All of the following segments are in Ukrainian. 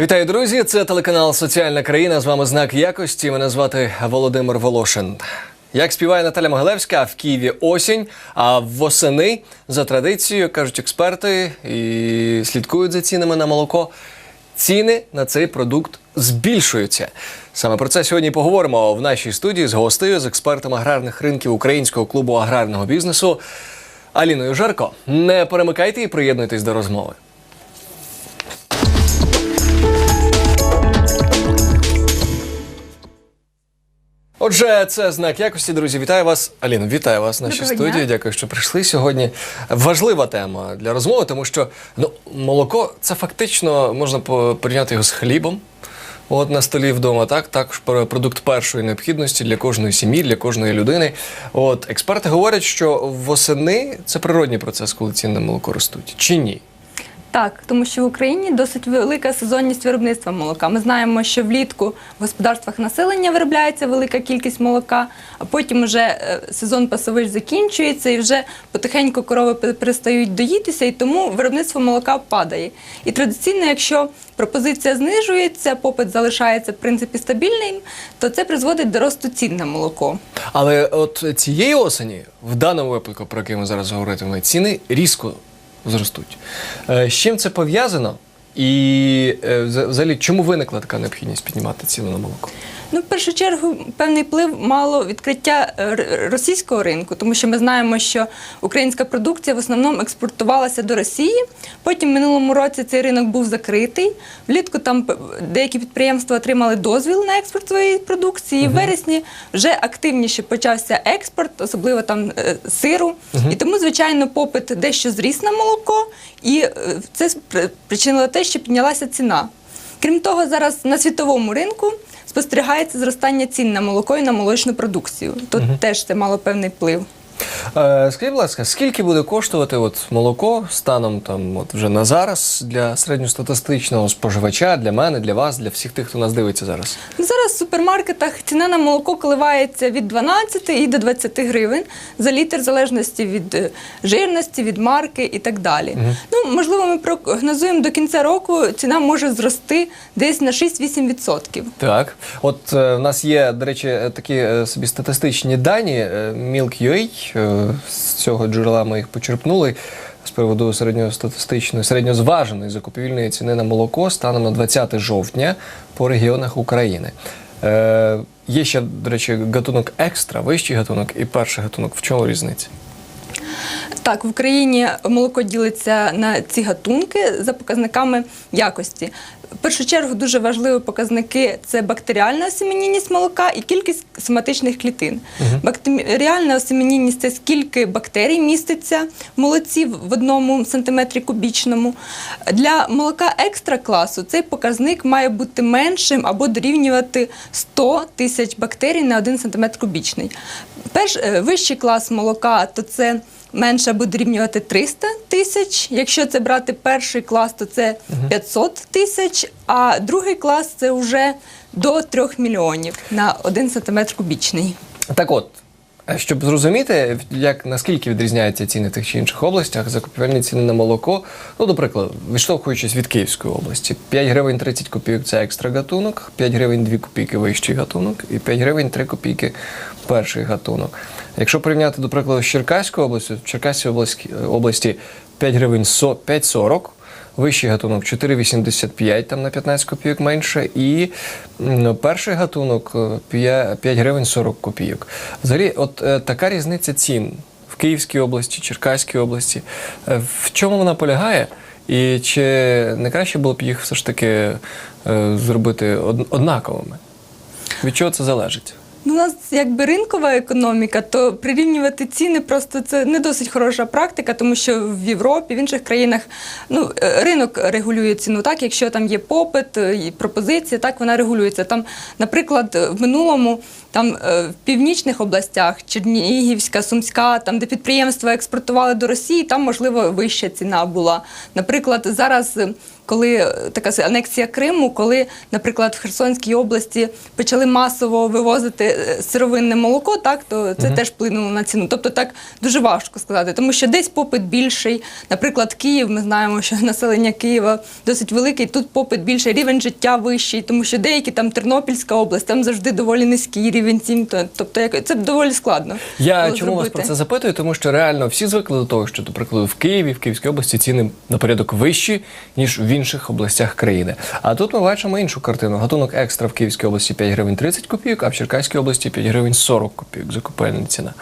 Вітаю, друзі! Це телеканал Соціальна країна. З вами знак якості. Мене звати Володимир Волошин. Як співає Наталя Могилевська, в Києві осінь, а восени за традицією кажуть експерти і слідкують за цінами на молоко. Ціни на цей продукт збільшуються. Саме про це сьогодні поговоримо в нашій студії з гостею, з експертом аграрних ринків Українського клубу аграрного бізнесу Аліною Жарко. Не перемикайте і приєднуйтесь до розмови. Отже, це знак якості, друзі. Вітаю вас, Аліно. Вітаю вас в нашій Доброго студії. дня. Дякую, що прийшли сьогодні. Важлива тема для розмови, тому що ну, молоко це фактично можна по- порівняти його з хлібом. От на столі вдома, так також про- продукт першої необхідності для кожної сім'ї, для кожної людини. От експерти говорять, що восени це природній процес, коли ціни на молоко ростуть. Чи ні? Так, тому що в Україні досить велика сезонність виробництва молока. Ми знаємо, що влітку в господарствах населення виробляється велика кількість молока, а потім вже е, сезон пасовищ закінчується і вже потихеньку корови перестають доїтися, і тому виробництво молока падає. І традиційно, якщо пропозиція знижується, попит залишається в принципі стабільним, то це призводить до росту цін на молоко. Але от цієї осені, в даному випадку, про який ми зараз говоритимемо, ціни різко зростуть. Е, З чим це пов'язано? І е, взагалі, чому виникла така необхідність піднімати ціну на молоко? Ну, в першу чергу, певний вплив мало відкриття е, російського ринку, тому що ми знаємо, що українська продукція в основному експортувалася до Росії. Потім в минулому році цей ринок був закритий. Влітку там деякі підприємства отримали дозвіл на експорт своєї продукції. В вересні вже активніше почався експорт, особливо там е, сиру. І тому, звичайно, попит дещо зріс на молоко, і е, це спри- спричинило те, що піднялася ціна. Крім того, зараз на світовому ринку спостерігається зростання цін на молоко і на молочну продукцію. Тут теж це мало певний вплив. Е, Скажіть, будь ласка, скільки буде коштувати от молоко станом там, от вже на зараз для середньостатистичного споживача, для мене, для вас, для всіх тих, хто нас дивиться зараз? Ну, зараз в супермаркетах ціна на молоко коливається від 12 і до 20 гривень за літр, в залежності від е, жирності, від марки і так далі. Ну, можливо, ми прогнозуємо до кінця року ціна може зрости десь на 6-8%. Так, от е, в нас є, до речі, такі е, собі статистичні дані. е, Milk.ua, з цього джерела ми їх почерпнули з приводу середньостатистичної, середньозваженої закупівельної ціни на молоко станом на 20 жовтня по регіонах України. Е, є ще, до речі, гатунок екстра, вищий гатунок і перший гатунок. В чому різниця? Так, в Україні молоко ділиться на ці гатунки за показниками якості. В першу чергу дуже важливі показники це бактеріальна осеменінність молока і кількість соматичних клітин. Бактеріальна осеменінність це скільки бактерій міститься в молоці в одному сантиметрі кубічному. Для молока екстра класу цей показник має бути меншим або дорівнювати 100 тисяч бактерій на 1 сантиметр кубічний. Перш, е, вищий клас молока то це менше буде рівнювати 300 тисяч. Якщо це брати перший клас, то це 500 тисяч, а другий клас це вже до 3 мільйонів на 1 сантиметр кубічний. Так от, щоб зрозуміти, як наскільки відрізняються ціни в тих чи інших областях, закупівельні ціни на молоко, ну, до прикладу, відштовхуючись від Київської області, 5 гривень 30 копійок це екстра гатунок, 5 гривень 2 копійки вищий гатунок і 5 гривень 3 копійки перший гатунок. Якщо порівняти, до прикладу, з Черкаською областю, в Черкаській області, області 5 гривень со- 5,40, Вищий гатунок 4,85, там на 15 копійок менше, і перший гатунок е, 5, 5 гривень 40 копійок. Взагалі, от е, така різниця цін в Київській області, Черкаській області. Е, в чому вона полягає? І чи не краще було б їх все ж таки е, зробити од- однаковими? Від чого це залежить? Ну, у нас якби ринкова економіка, то прирівнювати ціни просто це не досить хороша практика, тому що в Європі, в інших країнах ну, е, ринок регулює ціну. Так, якщо там є попит е, і пропозиція, так вона регулюється. Там, наприклад, в минулому там е, в північних областях, Чернігівська, Сумська, там де підприємства експортували до Росії, там можливо вища ціна була. Наприклад, зараз. Коли е, така анексія Криму, коли, наприклад, в Херсонській області почали масово вивозити е, сировинне молоко, так то це теж вплинуло на ціну. Тобто так дуже важко сказати, тому що десь попит більший. Наприклад, Київ, ми знаємо, що населення Києва досить великий. Тут попит більший, рівень життя вищий, тому що деякі там Тернопільська область, там завжди доволі низький рівень цін. Тобто, як це доволі складно. Я чому вас про це запитую? Тому що реально всі звикли до того, що, до прикладу, в Києві, в Київській області ціни на порядок вищі, ніж в інших областях країни. А тут ми бачимо іншу картину. Гатунок екстра в Київській області 5 гривень 30 копійок, а в Черкаській області 5 гривень 40 копійок Закупельна ціна.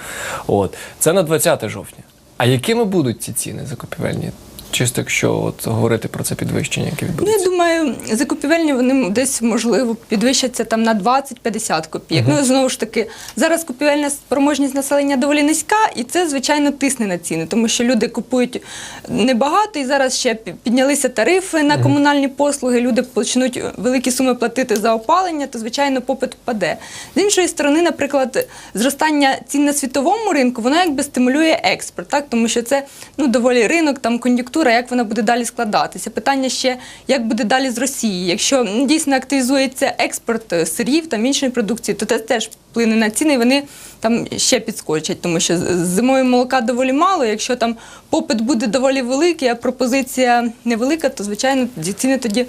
От. Це на 20 жовтня. А якими будуть ці ціни закупівельні? Чисто якщо от говорити про це підвищення, яке Ну, відбудеться. я думаю, закупівельні вони десь можливо підвищаться там на 20-50 копійок. Ну знову ж таки, зараз купівельна спроможність населення доволі низька, і це звичайно тисне на ціни, тому що люди купують небагато, і зараз ще піднялися тарифи на комунальні послуги. Люди почнуть великі суми платити за опалення, то звичайно попит впаде. З іншої сторони, наприклад, зростання цін на світовому ринку, воно якби стимулює експорт, так тому що це ну доволі ринок, там кон'юнктура, як вона буде далі складатися. Питання ще, як буде далі з Росії. Якщо дійсно активізується експорт е, сирів там іншої продукції, то це теж вплине на ціни, і вони там ще підскочать, тому що зимою молока доволі мало. Якщо там попит буде доволі великий, а пропозиція невелика, то звичайно ціни тоді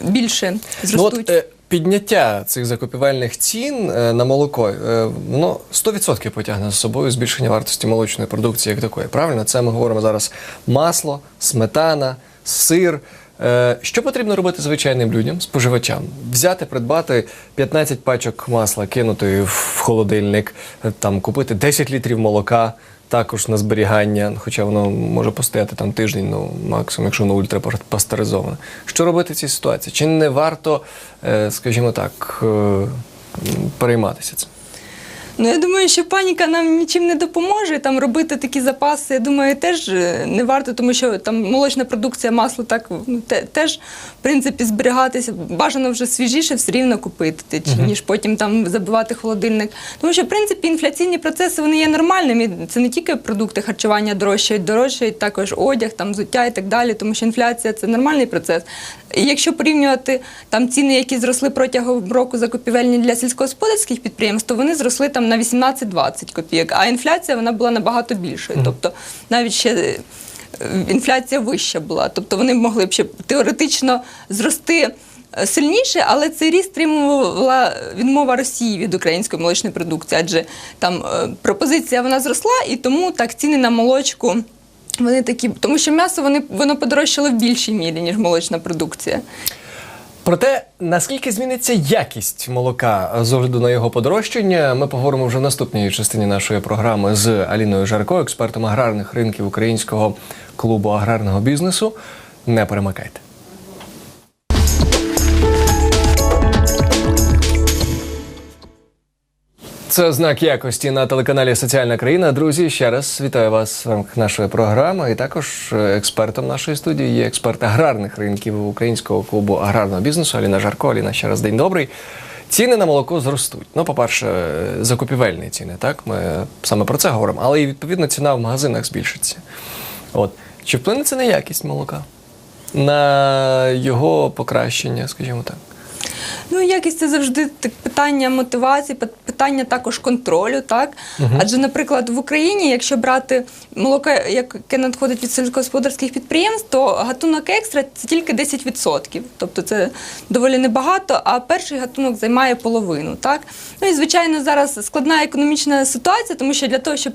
більше Ну, зростуть. от, е, підняття цих закупівельних цін е, на молоко, е, воно 100% потягне за собою збільшення вартості молочної продукції як такої. Правильно? Це ми говоримо зараз масло, сметана, сир. Е, Що потрібно робити звичайним людям, споживачам? Взяти, придбати 15 пачок масла, кинути в холодильник, там купити 10 літрів молока, також на зберігання, хоча воно може постояти там тиждень, ну максимум, якщо воно ультрапастеризоване. Що робити в цій ситуації? Чи не варто, е, скажімо так, е, перейматися цим? Ну, я думаю, що паніка нам нічим не допоможе. Там робити такі запаси, я думаю, теж е, не варто, тому що там молочна продукція, масло так ну, те, теж в принципі зберігатися. Бажано вже свіжіше все рівно купити, чи, ніж потім там забивати холодильник. Тому що в принципі інфляційні процеси вони є нормальними. Це не тільки продукти харчування дорожчають, дорожчають також одяг, там взуття і так далі. Тому що інфляція це нормальний процес. І якщо порівнювати там ціни, які зросли протягом року закупівельні для сільськогосподарських підприємств, то вони зросли там на 18-20 копійок, а інфляція вона була набагато більшою. Тобто навіть ще е, інфляція вища була. Тобто вони могли б ще теоретично зрости. е, Сильніше, але цей ріст стримувала відмова Росії від української молочної продукції, адже там е, пропозиція вона зросла, і тому так ціни на молочку вони такі, тому що м'ясо вони воно подорожчало в більшій мірі ніж молочна продукція. Про те, наскільки зміниться якість молока з огляду на його подорожчання, ми поговоримо вже в наступній частині нашої програми з Аліною Жарко, експертом аграрних ринків Українського клубу аграрного бізнесу. Не перемикайте. Це знак якості на телеканалі Соціальна країна. Друзі, ще раз вітаю вас в рамках нашої програми. І також е, експертом нашої студії є експерт аграрних ринків українського клубу аграрного бізнесу Аліна Жарко. Аліна, ще раз день добрий. Ціни на молоко зростуть. Ну, по-перше, закупівельні ціни, так? Ми саме про це говоримо, але і відповідно ціна в магазинах збільшиться. От. Чи вплине це на якість молока? На його покращення, скажімо так. Ну, якість це завжди так, питання мотивації, питання також контролю, так? Адже, наприклад, в Україні, якщо брати молоко, яке надходить від сільськогосподарських підприємств, то гатунок екстра це тільки 10%. Тобто це доволі небагато, а перший гатунок займає половину. Так? Ну і звичайно, зараз складна економічна ситуація, тому що для того, щоб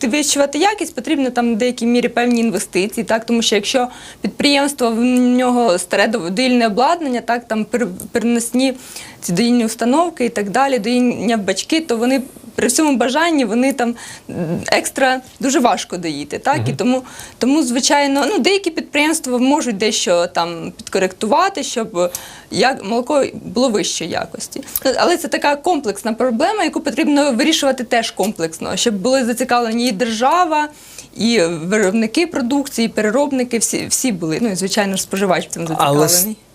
підвищувати якість, потрібно там в деякій мірі певні інвестиції, так? Тому що якщо підприємство в нього старе доїльне обладнання, так? Там пер- переносні ці доїльні установки і так далі, в бачки, то вони при всьому бажанні вони там екстра дуже важко доїти. Так і тому, тому звичайно, ну деякі підприємства можуть дещо там підкоректувати, щоб як молоко було вищої якості. Ну, Але це така комплексна проблема, яку потрібно вирішувати теж комплексно, щоб були зацікавлені і держава, і виробники продукції, і переробники, всі, всі були. Ну і звичайно ж споживач в цьому Але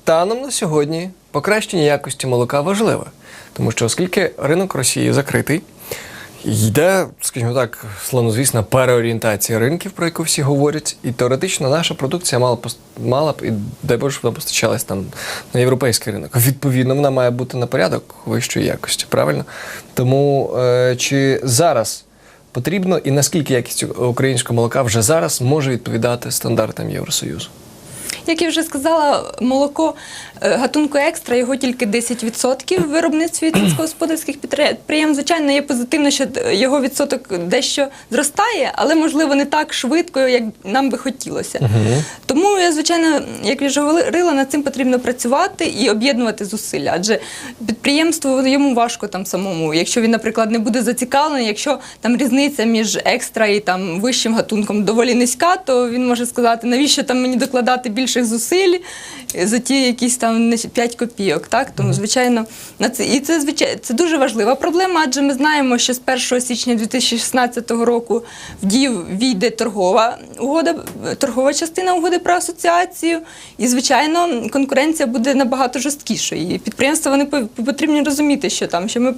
станом на сьогодні покращення якості молока важливе, тому що оскільки ринок Росії закритий, Йде, скажімо так, славнозвісна переорієнтація ринків, про яку всі говорять, і теоретично наша продукція мала б мала б і дай Боже, вона постачалась там на європейський ринок. Відповідно, вона має бути на порядок вищої якості, правильно? Тому е, чи зараз потрібно і наскільки якість українського молока вже зараз може відповідати стандартам Євросоюзу? Як я вже сказала, молоко гатунку екстра, його тільки 10% в виробництві сільськогосподарських підприємств. Звичайно, є позитивно, що його відсоток дещо зростає, але можливо не так швидко, як нам би хотілося. Тому я, звичайно, як я вже говорила, над цим потрібно працювати і об'єднувати зусилля. Адже підприємству йому важко там самому, якщо він, наприклад, не буде зацікавлений, якщо там різниця між екстра і там вищим гатунком доволі низька, то він може сказати, навіщо там мені докладати більших зусиль за ті якісь там не 5 копійок. Так тому, звичайно, на це і це звичайно це дуже важлива проблема, адже ми знаємо, що з 1 січня 2016 року в дію війде торгова угода, торгова частина угоди про асоціацію, і звичайно, конкуренція буде набагато жорсткішою. І підприємства вони по- потрібні розуміти, що там що ми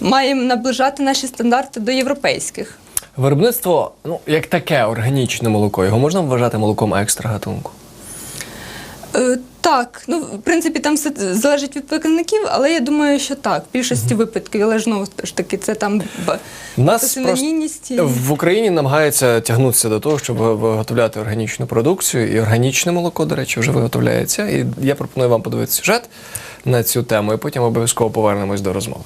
маємо наближати наші стандарти до європейських. Виробництво, ну як таке органічне молоко, його можна вважати молоком екстра гатунку? Е, Так, ну в принципі там все залежить від показників, але я думаю, що так, в більшості випадків, але ж знову ж таки, це там Нас синонімність і- в Україні намагаються тягнутися до того, щоб виготовляти органічну продукцію, і органічне молоко, до речі, вже виготовляється. І я пропоную вам подивитися сюжет на цю тему, і потім обов'язково повернемось до розмови.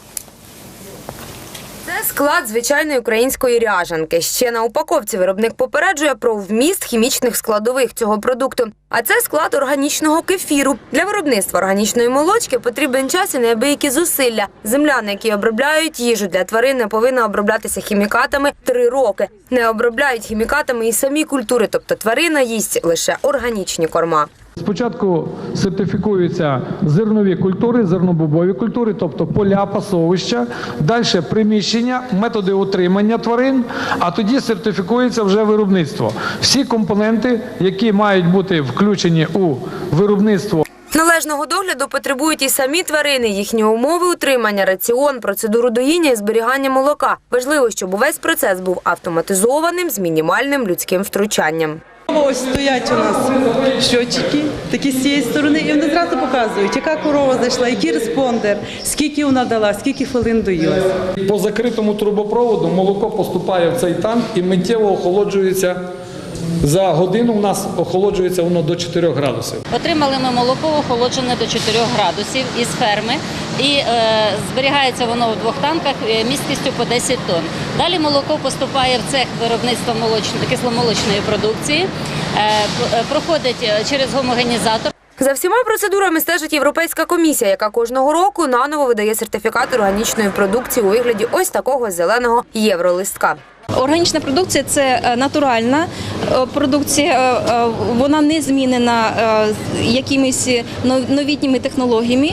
Склад звичайної української ряжанки. Ще на упаковці виробник попереджує про вміст хімічних складових цього продукту. А це склад органічного кефіру. Для виробництва органічної молочки потрібен час і неабиякі зусилля. Земляни, які обробляють їжу для тварин, не повинна оброблятися хімікатами три роки. Не обробляють хімікатами і самі культури, тобто тварина їсть лише органічні корма. Спочатку сертифікуються зернові культури, зернобобові культури, тобто поля, пасовища, далі приміщення, методи утримання тварин, а тоді сертифікується вже виробництво. Всі компоненти, які мають бути включені у виробництво Належного догляду потребують і самі тварини, їхні умови утримання, раціон, процедуру доїння і зберігання молока. Важливо, щоб увесь процес був автоматизованим з мінімальним людським втручанням. Ось стоять у нас щочики, такі з цієї сторони, і вони зразу показують, яка корова зайшла, який респондер, скільки вона дала, скільки хвилин доїлася. По закритому трубопроводу молоко поступає в цей танк і миттєво охолоджується. За годину у нас охолоджується воно до 4 градусів. Отримали ми молоко охолоджене до 4 градусів із ферми, і е, зберігається воно в двох танках е, місткістю по 10 тонн. Далі молоко поступає в цех виробництва молочної кисломолочної продукції, е, е, проходить е, через гомогенізатор. За всіма процедурами стежить Європейська комісія, яка кожного року наново видає сертифікат органічної продукції у вигляді ось такого зеленого євролистка. Органічна продукція це е, натуральна е, продукція, е, вона не змінена якимись новітніми технологіями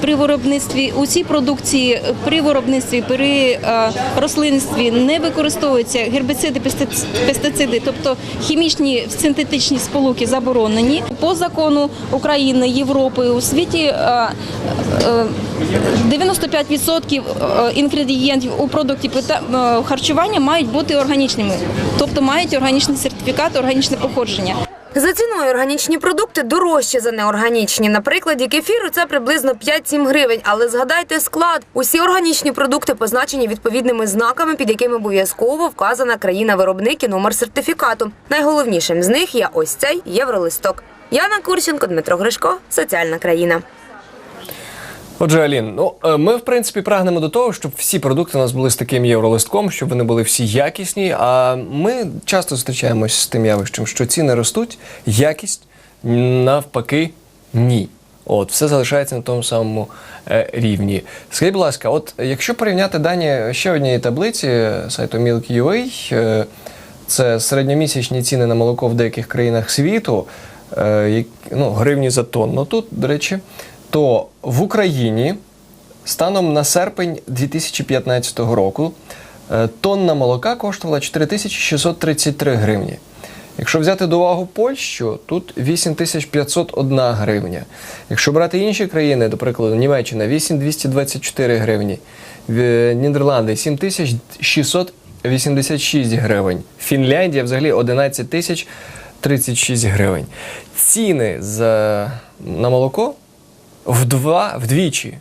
при виробництві. У цій продукції при виробництві при рослинстві не використовуються гербіциди, пестициди, тобто хімічні синтетичні сполуки заборонені. По закону України, Європи у світі е, е, 95% е, інгредієнтів у продукті харчування мають бути органічними, тобто мають органічний сертифікат, органічне походження. За ціною органічні продукти дорожчі за неорганічні. На прикладі кефіру це приблизно 5-7 гривень. Але згадайте склад. Усі органічні продукти позначені відповідними знаками, під якими обов'язково вказана країна-виробник і номер сертифікату. Найголовнішим з них є ось цей євролисток. Яна Курченко, Дмитро Гришко, соціальна країна. Отже, Алін, ну е, ми в принципі прагнемо до того, щоб всі продукти у нас були з таким євролистком, щоб вони були всі якісні. А ми часто зустрічаємось з тим явищем, що ціни ростуть, якість навпаки ні. От, все залишається на тому самому е, рівні. Скажіть, будь ласка, от якщо порівняти дані ще однієї таблиці сайту Milk.ua, е, це середньомісячні ціни на молоко в деяких країнах світу, ну, гривні за тонну тут, до речі, то в Україні станом на серпень 2015 року е, тонна молока коштувала 4633 гривні. Якщо взяти до уваги Польщу, тут 8501 гривня. Якщо брати інші країни, до прикладу, Німеччина 8224 гривні, в- Нідерланди 7686 гривень, Фінляндія взагалі 11 тисяч 36 гривень. Ціни за, на молоко в два, вдвічі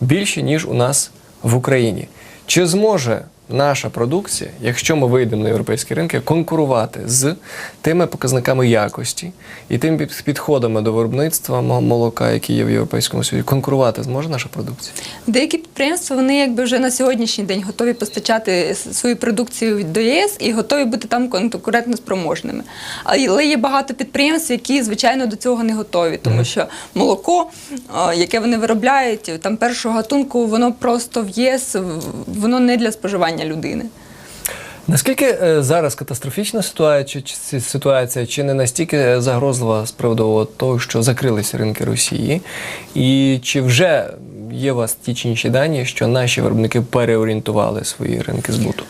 більше, ніж у нас в Україні. Чи зможе наша продукція, якщо ми вийдемо на європейські ринки, конкурувати з тими показниками якості і під- підходами до виробництва молока, які є в Європейському Союзі, конкурувати зможе наша продукція? Деякі підприємства вони якби вже на сьогоднішній день готові постачати свою продукцію до ЄС і готові бути там конкурентно спроможними. Але є багато підприємств, які звичайно до цього не готові, тому що молоко, яке вони виробляють, там першого гатунку, воно просто в ЄС, воно не для споживання людини. Наскільки е, зараз катастрофічна ситуація, чи, ситуація, чи не настільки загрозлива з приводу того, що закрилися ринки Росії? І чи вже є у вас ті чи інші дані, що наші виробники переорієнтували свої ринки збуту?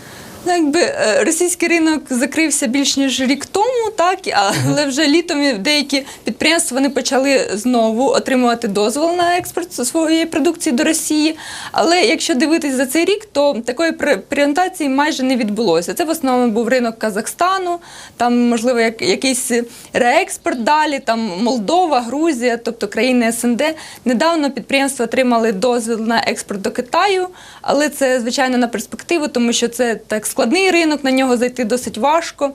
Ну, якби е, російський ринок закрився більш ніж рік тому, так але вже літом деякі підприємства вони почали знову отримувати дозвол на експорт своєї продукції до Росії. Але якщо дивитись за цей рік, то такої пре- майже не відбулося. Це в основному був ринок Казахстану, там можливо як, якийсь реекспорт далі, там Молдова, Грузія, тобто країни СНД. Недавно підприємства отримали дозвіл на експорт до Китаю, але це звичайно на перспективу, тому що це так складний ринок, на нього зайти досить важко.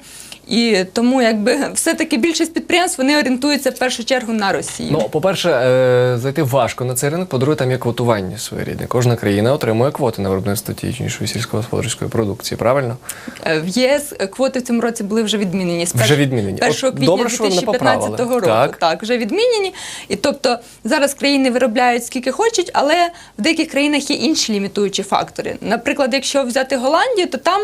І тому, якби все-таки більшість підприємств вони орієнтуються в першу чергу на Росію. Ну, по-перше, е, зайти важко на цей ринок, по-друге, там є квотування своєрідне. Кожна країна отримує квоти на виробництво тієї чи іншої сільськогосподарської продукції, правильно? Е, В ЄС квоти в цьому році були вже відмінені. З Вже відмінені. 1 От квітня добре, що ви 2015 поправили. року. Так. Так. вже відмінені. І тобто зараз країни виробляють скільки хочуть, але в деяких країнах є інші лімітуючі фактори. Наприклад, якщо взяти Голландію, то там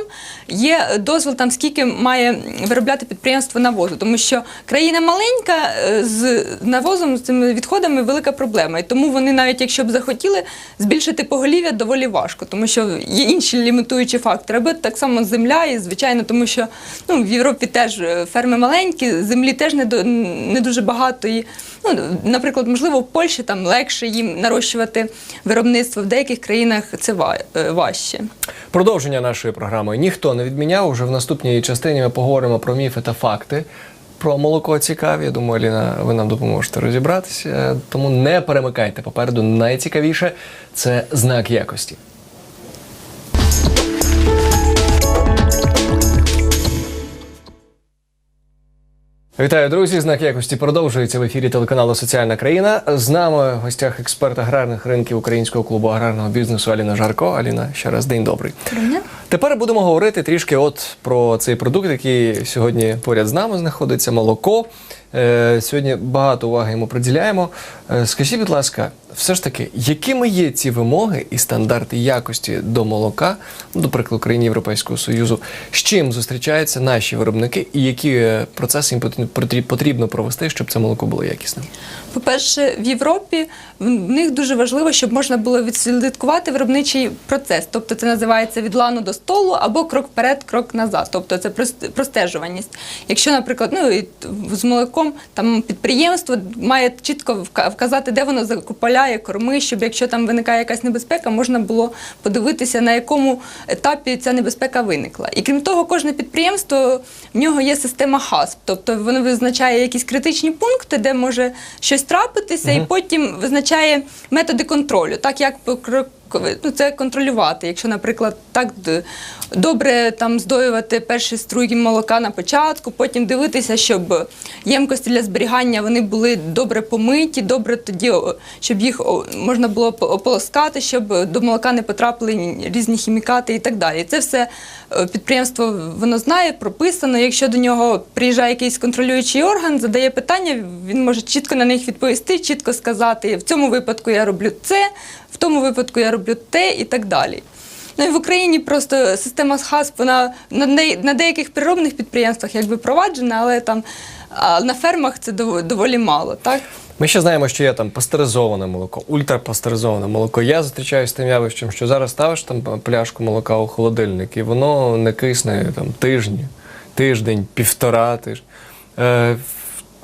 є дозвіл, там скільки має виробляти підприємство навозу, тому що країна маленька е, з навозом, з цими відходами велика проблема. І тому вони, навіть якщо б захотіли, збільшити поголів'я доволі важко, тому що є інші лімітуючі фактори. Аби так само земля, і звичайно, тому що ну, в Європі теж е, ферми маленькі, землі теж не, до, не дуже багато. І, ну, наприклад, можливо, в Польщі там легше їм нарощувати виробництво, в деяких країнах це е, важче. Продовження нашої програми ніхто не відміняв. Уже в наступній частині ми поговоримо про міфи та факти. Про молоко цікаві. Я думаю, Аліна, ви нам допоможете розібратися. Тому не перемикайте. Попереду найцікавіше це знак якості. Вітаю, друзі! Знак якості продовжується в ефірі телеканалу Соціальна країна. З нами в гостях експерт аграрних ринків Українського клубу аграрного бізнесу Аліна Жарко. Аліна, ще раз день добрий. Тепер будемо говорити трішки от про цей продукт, який сьогодні поряд з нами знаходиться молоко. Е, сьогодні багато уваги йому приділяємо. Е, скажіть, будь ласка, все ж таки, якими є ці вимоги і стандарти якості до молока, ну, до прикладу, країн Європейського Союзу, з чим зустрічаються наші виробники і які е, процеси їм потрібно- провести, щоб це молоко було якісним? По-перше, в Європі в них дуже важливо, щоб можна було відслідкувати виробничий процес. Тобто це називається від лану до столу або крок вперед, крок назад. Тобто це простежуваність. Якщо, наприклад, ну з молоком там підприємство має чітко вказати, де воно закупляє корми, щоб якщо там виникає якась небезпека, можна було подивитися, на якому етапі ця небезпека виникла. І крім того, кожне підприємство в нього є система ХАСП, тобто воно визначає якісь критичні пункти, де може щось трапитися, і потім визначає методи контролю, так як ну, це контролювати. Якщо, наприклад, так добре там здоювати перші струйки молока на початку, потім дивитися, щоб ємкості для зберігання вони були добре помиті, добре тоді, щоб їх можна було ополоскати, щоб до молока не потрапили різні хімікати і так далі. Це все е, підприємство воно знає, прописано. Якщо до нього приїжджає якийсь контролюючий орган, задає питання, він може чітко на них відповісти, чітко сказати, в цьому випадку я роблю це, в тому випадку я роблю те і так далі. Ну і в Україні просто система ХАСП, вона на, на деяких переробних підприємствах якби проваджена, але там на фермах це дов- доволі мало, так? Ми ще знаємо, що є там пастеризоване молоко, ультрапастеризоване молоко. Я зустрічаюся з тим явищем, що зараз ставиш там пляшку молока у холодильник, і воно не кисне там тижні. тиждень, півтора тижня. Е,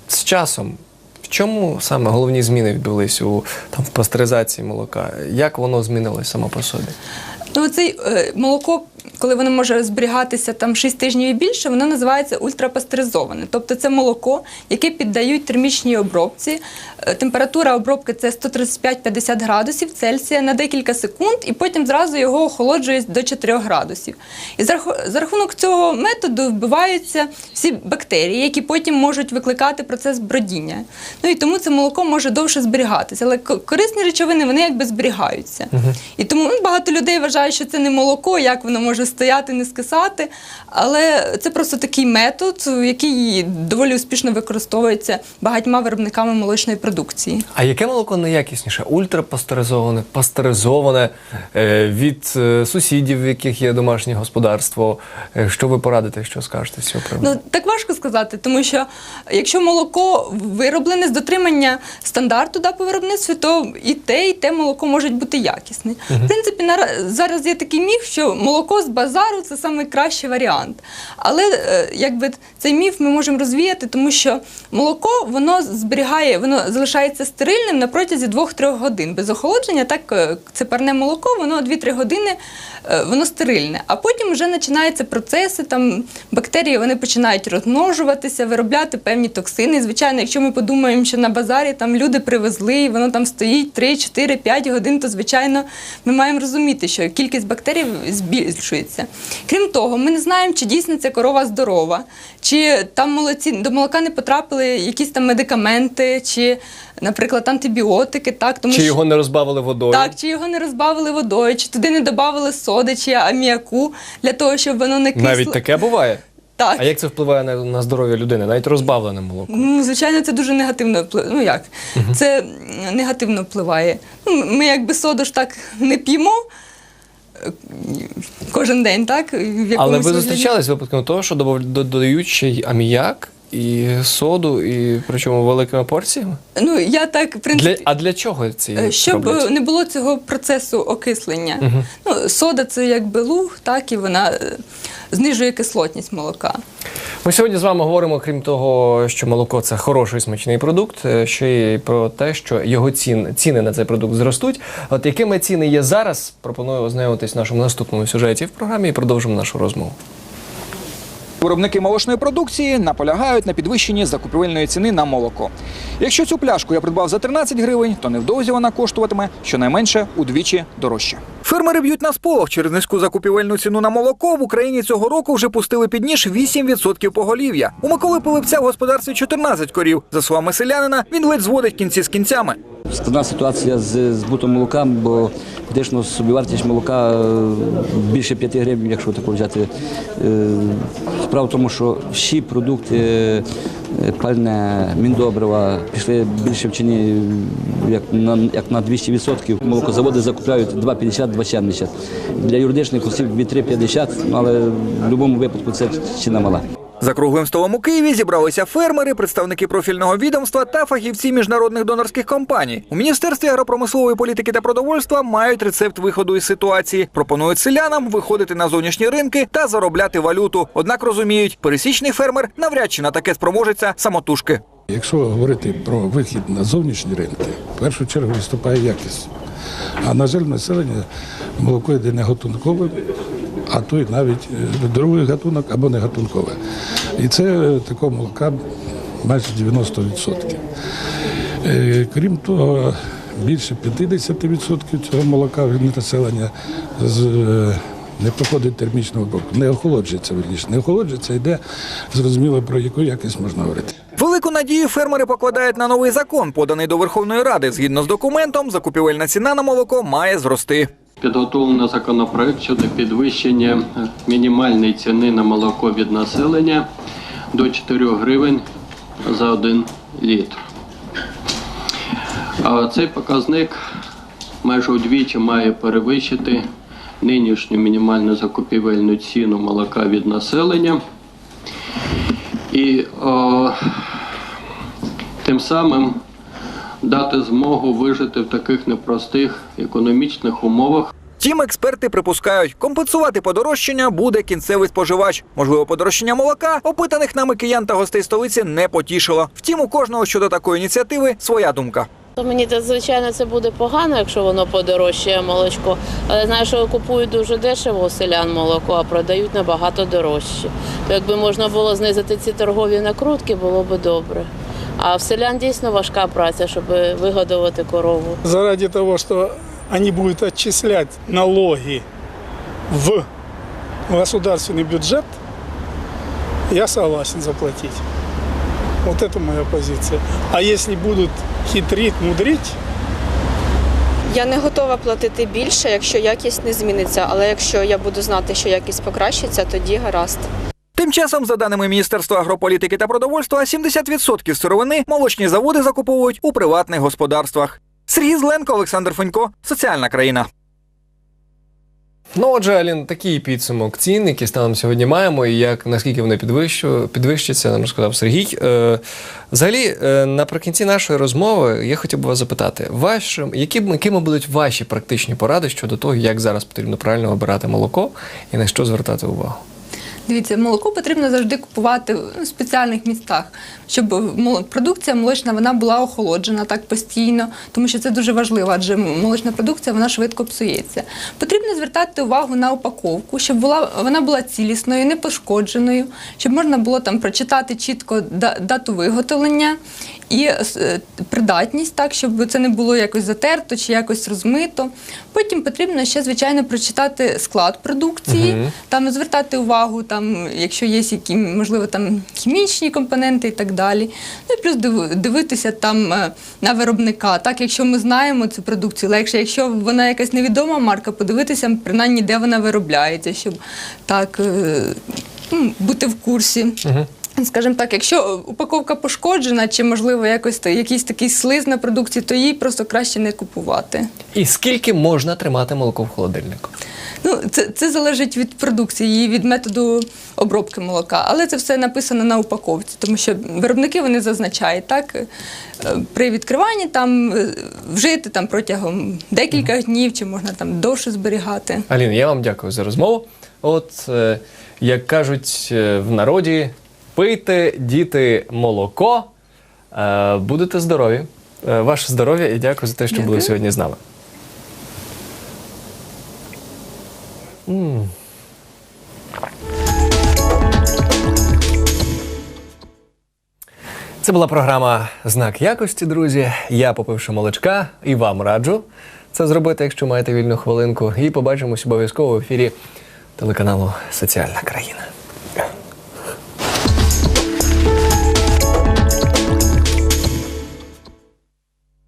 з часом, чому саме головні зміни відбулись у там, в пастеризації молока? Як воно змінилось само по собі? Ну, цей е, молоко, коли воно може зберігатися там 6 тижнів і більше, воно називається ультрапастеризоване. Тобто це молоко, яке піддають термічній обробці. Е, Температура обробки це 135-50 градусів Цельсія на декілька секунд, і потім зразу його охолоджують до 4 градусів. І за рахунок цього методу вбиваються всі бактерії, які потім можуть викликати процес бродіння. Ну і тому це молоко може довше зберігатися. Але корисні речовини вони якби зберігаються. І тому ну, багато людей вважають, що це не молоко, як воно може стояти, не скисати. Але це просто такий метод, який доволі успішно використовується багатьма виробниками молочної продукції. А яке молоко найякісніше? Ультрапастеризоване, пастеризоване е, від е, сусідів, в яких є домашнє господарство. Е, Що ви порадите, що скажете з цього приводу? Ну так важко сказати, тому що якщо молоко вироблене з дотримання стандарту да, по виробництву, то і те, і те молоко можуть бути якісне. В принципі, зараз є такий міф, що молоко з базару це найкращий варіант. Але е, якби цей міф ми можемо розвіяти, тому що молоко воно зберігає, воно залишається стерильним на протязі 2-3 годин. Без охолодження, так е, це парне молоко, воно 2-3 години воно стерильне. А потім вже починаються процеси, там бактерії вони починають розмножуватися, виробляти певні токсини. Звичайно, якщо ми подумаємо, що на базарі там люди привезли, і воно там стоїть 3, 4, 5 годин, то звичайно ми маємо розуміти, що кількість бактерій збільшується. Крім того, ми не знаємо, чи дійсно ця корова здорова, чи там молоці до молока не потрапили якісь там медикаменти, чи, наприклад, антибіотики. Так, тому Чи що- його не розбавили водою? так, чи його не розбавили водою, чи туди не додавали соди чи аміаку для того, щоб воно не кисло. Навіть таке буває? Так. А як це впливає на, на здоров'я людини? Навіть розбавлене молоко? Ну, звичайно, це дуже негативно впливає. Ну як? Це негативно впливає. Ну, ми якби соду ж так не п'ємо е, кожен день, так? В Але ви зустрічались з випадком того, що додають ще й аміяк і соду, і причому великими порціями? Ну, я так, в принципі, Для, а для чого ці Е, Щоб роблять? не було цього процесу окислення. Ну, сода це якби луг, так, і вона е, знижує кислотність молока. Ми сьогодні з вами говоримо, крім того, що молоко це хороший смачний продукт, е, ще й про те, що його цін, ціни на цей продукт зростуть. От якими ціни є зараз, пропоную ознайомитись в нашому наступному сюжеті в програмі і продовжимо нашу розмову. Виробники молочної продукції наполягають на підвищенні закупівельної ціни на молоко. Якщо цю пляшку я придбав за 13 гривень, то невдовзі вона коштуватиме щонайменше удвічі дорожче. Фермери б'ють на сполох через низьку закупівельну ціну на молоко. В Україні цього року вже пустили під ніж 8% поголів'я. У Миколи Пилипця в господарстві 14 корів. За словами селянина, він ледь зводить кінці з кінцями. Складна ситуація з збутом молока, бо фактично собівартість молока е, більше 5 гривень, якщо тако взяти. Е, Справа в тому, що всі продукти, е, пальне, міндобрива пішли більше в ціні як на, як на 200%. Молокозаводи закупляють 2,50-2,70. Для юридичних осіб від 3,50, ну, але в будь-якому випадку це ціна мала. За круглим столом у Києві зібралися фермери, представники профільного відомства та фахівці міжнародних донорських компаній. У міністерстві агропромислової політики та продовольства мають рецепт виходу із ситуації. Пропонують селянам виходити на зовнішні ринки та заробляти валюту. Однак розуміють, пересічний фермер навряд чи на таке спроможеться самотужки. Якщо говорити про вихід на зовнішні ринки, в першу чергу виступає якість. А на жаль, населення молоко йде не гатункове, а то й навіть е, другий гатунок або не гатункове. І це такого молока майже 90%. Е, Крім того, більше 50% цього молока від населення е, не проходить термічну обробку, не охолоджується верніше. Не охолоджується, йде зрозуміло про яку якість можна говорити. Велику надію фермери покладають на новий закон, поданий до Верховної Ради. Згідно з документом, закупівельна ціна на молоко має зрости. Підготовлено законопроект щодо підвищення мінімальної ціни на молоко від населення до 4 гривень за 1 літр. А цей показник майже удвічі має перевищити нинішню мінімальну закупівельну ціну молока від населення. І о, тим самим дати змогу вижити в таких непростих економічних умовах Втім, експерти припускають, компенсувати подорожчання буде кінцевий споживач. Можливо, подорожчання молока опитаних нами киян та гостей столиці не потішило. Втім, у кожного щодо такої ініціативи своя думка. То мені це, звичайно це буде погано, якщо воно подорожчає молочко. Але знаю, що купують дуже дешево у селян молоко, а продають набагато дорожче. То якби можна було знизити ці торгові накрутки, було б добре. А в селян дійсно важка праця, щоб вигодувати корову. Заради того, что они будут отчислять налоги в государственный бюджет, я согласен заплатить. Вот это моя позиция. А если будут хитрить, мудрить, Я не готова платити більше, якщо якість не зміниться. Але якщо я буду знати, що якість покращиться, тоді гаразд. Тим часом, за даними Міністерства агрополітики та продовольства, 70% сировини молочні заводи закуповують у приватних господарствах. Сергій Зленко, Олександр Фонько, соціальна країна. Ну, отже, Алін, такий підсумок цін, які станом сьогодні маємо, і як наскільки вони підвищаться, нам розказав Сергій. Е, взагалі, е, наприкінці нашої розмови я хотів би вас запитати, вашим, які, якими будуть ваші практичні поради щодо того, як зараз потрібно правильно обирати молоко і на що звертати увагу? Дивіться, молоко потрібно завжди купувати в спеціальних містах, щоб мол- продукція молочна вона була охолоджена так постійно, тому що це дуже важливо, адже молочна продукція вона швидко псується. Потрібно звертати увагу на упаковку, щоб була вона була цілісною, не пошкодженою, щоб можна було там прочитати чітко дату виготовлення і е, придатність, так щоб це не було якось затерто чи якось розмито. Потім потрібно ще звичайно прочитати склад продукції, Мгм. там звертати увагу, там, якщо є які, можливо, там хімічні компоненти і так далі. Ну і плюс див- дивитися там е, на виробника. Так, якщо ми знаємо цю продукцію, легше, якщо вона якась невідома марка, подивитися принаймні, де вона виробляється, щоб так е, ну, бути в курсі. Скажімо так, якщо упаковка пошкоджена, чи можливо якось якийсь такий слиз на продукції, то її просто краще не купувати. І скільки можна тримати молоко в холодильнику? Ну, це, це залежить від продукції і від методу обробки молока, але це все написано на упаковці, тому що виробники вони зазначають так. е, При відкриванні там е, вжити там протягом декілька днів, чи можна там довше зберігати. Аліна, я вам дякую за розмову. От, е, як кажуть в народі, пийте, діти, молоко, е, будете здорові. Е, ваше здоров'я і дякую за те, що були сьогодні з нами. М. Це була програма Знак якості, друзі. Я попивши молочка і вам раджу це зробити, якщо маєте вільну хвилинку. І побачимось обов'язково в ефірі телеканалу Соціальна країна.